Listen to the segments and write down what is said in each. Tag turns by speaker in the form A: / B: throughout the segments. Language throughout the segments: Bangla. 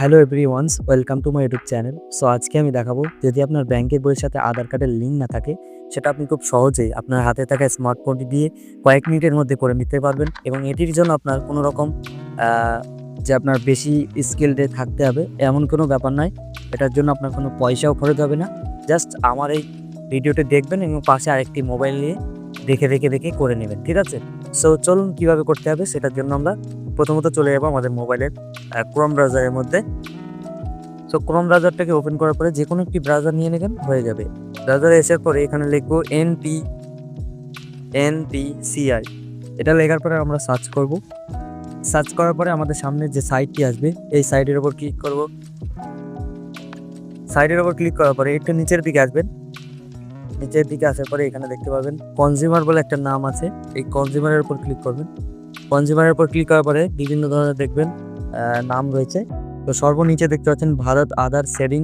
A: Hello everyone's welcome to my YouTube channel so আজকে আমি দেখাবো যদি আপনার ব্যাংকের বইয়ের সাথে আধার কার্ডের লিঙ্ক না থাকে, সেটা আপনি খুব সহজেই আপনার হাতে থাকা স্মার্টফোনটি দিয়ে কয়েক মিনিটের মধ্যে করে নিতে পারবেন এবং এটির জন্য আপনার কোনো রকম যে আপনার বেশি স্কিলডে থাকতে হবে এমন কোনো ব্যাপার নয়। এটার জন্য আপনার কোনো পয়সাও খরচ হবে না। জাস্ট আমার এই ভিডিওটি দেখবেন এবং পাশে আরেকটি মোবাইল নিয়ে দেখে দেখে দেখে করে নেবেন, ঠিক আছে? সো চলুন কীভাবে করতে হবে সেটার জন্য আমরা প্রথমত চলে যাব আমাদের মোবাইলের ক্রোম ব্রাউজারের মধ্যে। সো ক্রোম ব্রাউজারটাকে ওপেন করার পরে যে কোনো একটি ব্রাউজার নিয়ে নেবেন, হয়ে যাবে। ব্রাউজারে আসার পরে এখানে লিখব N P N P CI এটা লেখার পরে আমরা সার্চ করব। সার্চ করার পরে আমাদের সামনে যে সাইটটি আসবে, এই সাইটের ওপর ক্লিক করব। সাইটের ওপর ক্লিক করার পরে একটু নিচের দিকে আসবেন। নিচের দিকে আসার পরে এখানে দেখতে পাবেন কনজিউমার বলে একটা নাম আছে। এই কনজিউমারের উপর ক্লিক করবেন। কনজিউমারের উপর ক্লিক করার পরে বিভিন্ন ধরনের দেখবেন নাম রয়েছে। তো সর্বনিচে দেখতে পাচ্ছেন Bharat Aadhaar seeding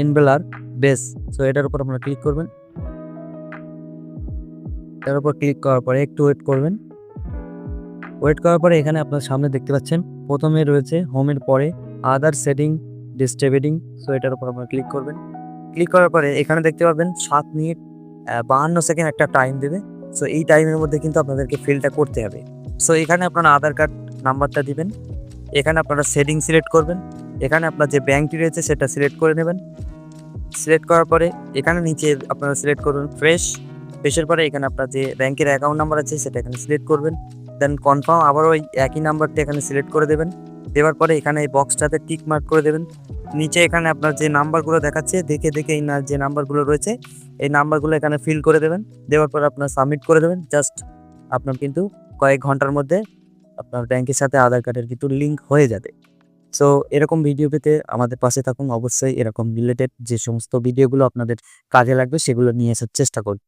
A: enabler base so এটার উপর আপনারা ক্লিক করবেন। এটার উপর ক্লিক করার পরে একটু ওয়েট করবেন। ওয়েট করার পরে এখানে আপনার সামনে দেখতে পাচ্ছেন, প্রথমে রয়েছে হোমের পরে আধার সেটিং ডিস্ট্রিবিউটিং সো এটার উপর আপনারা ক্লিক করবেন। ক্লিক করার পরে এখানে দেখতে পাবেন সাত মিনিট বাহান্ন সেকেন্ড একটা টাইম দেবে। সো এই টাইমের মধ্যে কিন্তু আপনাদেরকে ফিলটা করতে হবে। সো এখানে আপনারা আধার কার্ড নাম্বারটা দিবেন। এখানে আপনারা সেটিং সিলেক্ট করবেন। এখানে আপনার যে ব্যাংকটি রয়েছে, সেটা সিলেক্ট করে নেবেন। সিলেক্ট করার পরে এখানে নিচে আপনারা সিলেক্ট করবেন ফ্রেশ ফ্রেশের পরে এখানে আপনার যে ব্যাংকের অ্যাকাউন্ট নাম্বার আছে, সেটা এখানে সিলেক্ট করবেন। দেন কনফার্ম আবার ওই একই নাম্বারটা এখানে সিলেক্ট করে দেবেন। দেওয়ার পরে এখানে এই বক্সটাতে টিক মার্ক করে দেবেন। নিচে এখানে আপনার যে নাম্বারগুলো দেখাচ্ছে, দেখে দেখে এই না যে নাম্বারগুলো রয়েছে, এই নাম্বারগুলো এখানে ফিল করে দেবেন। দেওয়ার পরে আপনার সাবমিট করে দেবেন। জাস্ট আপনার কিন্তু কয়েক ঘণ্টার মধ্যে আপনার ব্যাংকের সাথে আধার কার্ডের কিন্তু লিঙ্ক হয়ে যাবে। সো এরকম ভিডিও পেতে আমাদের পাশে থাকুন। অবশ্যই এরকম রিলেটেড যে সমস্ত ভিডিওগুলো আপনাদের কাজে লাগবে, সেগুলো নিয়ে আসার চেষ্টা করুন